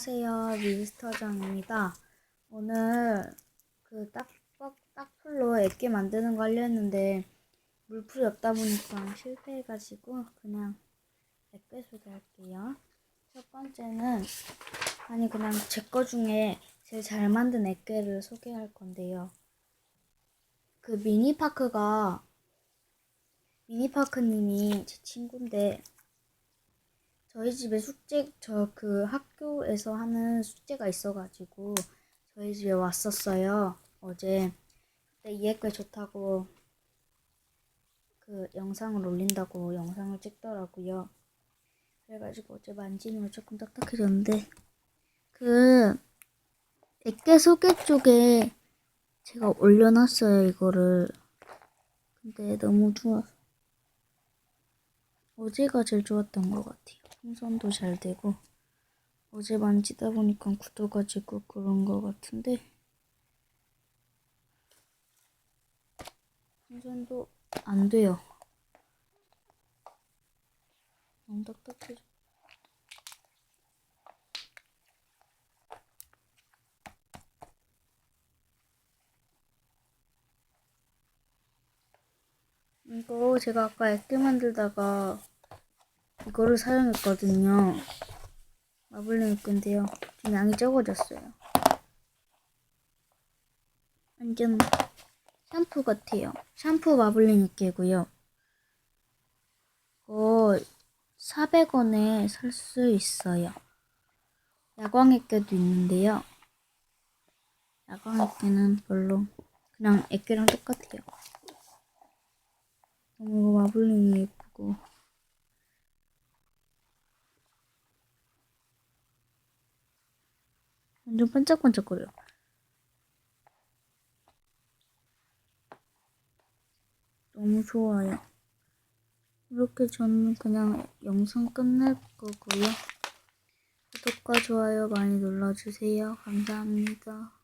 안녕하세요. 미스터정입니다. 오늘 그 딱박 딱풀로 액기 만드는 거 하려는데 물풀이 없다 보니까 실패해가지고 그냥 액괴 소개할게요. 첫 번째는 아니 그냥 제 거 중에 제일 잘 만든 액괴를 소개할 건데요. 그 미니파크가 미니파크님이 제 친구인데 저희 집에 숙제 저 그 학교에서 하는 숙제가 있어가지고 저희 집에 왔었어요. 어제. 그때 이해꽤 좋다고 그 영상을 올린다고 영상을 찍더라고요. 그래가지고 어제 만지니까 조금 딱딱해졌는데 그 액계 소개 쪽에 제가 올려놨어요 이거를. 근데 너무 좋아서 어제가 제일 좋았던 것 같아요. 풍선도 잘 되고 어제 만지다 보니까 굳어가지고 그런 것 같은데 풍선도 안 돼요. 너무 딱딱해져. 이거 제가 아까 액기 만들다가 이거를 사용했거든요. 마블링 액기인데요. 좀 양이 적어졌어요. 완전 샴푸 같아요. 샴푸 마블링 액기고요. 이거 400원에 살 수 있어요. 야광 액기도 있는데요. 야광 액기는 별로 그냥 액기랑 똑같아요. 너무 마블링이 예쁘고 완전 반짝반짝거려. 너무 좋아요. 이렇게 저는 그냥 영상 끝낼 거고요. 구독과 좋아요 많이 눌러주세요. 감사합니다.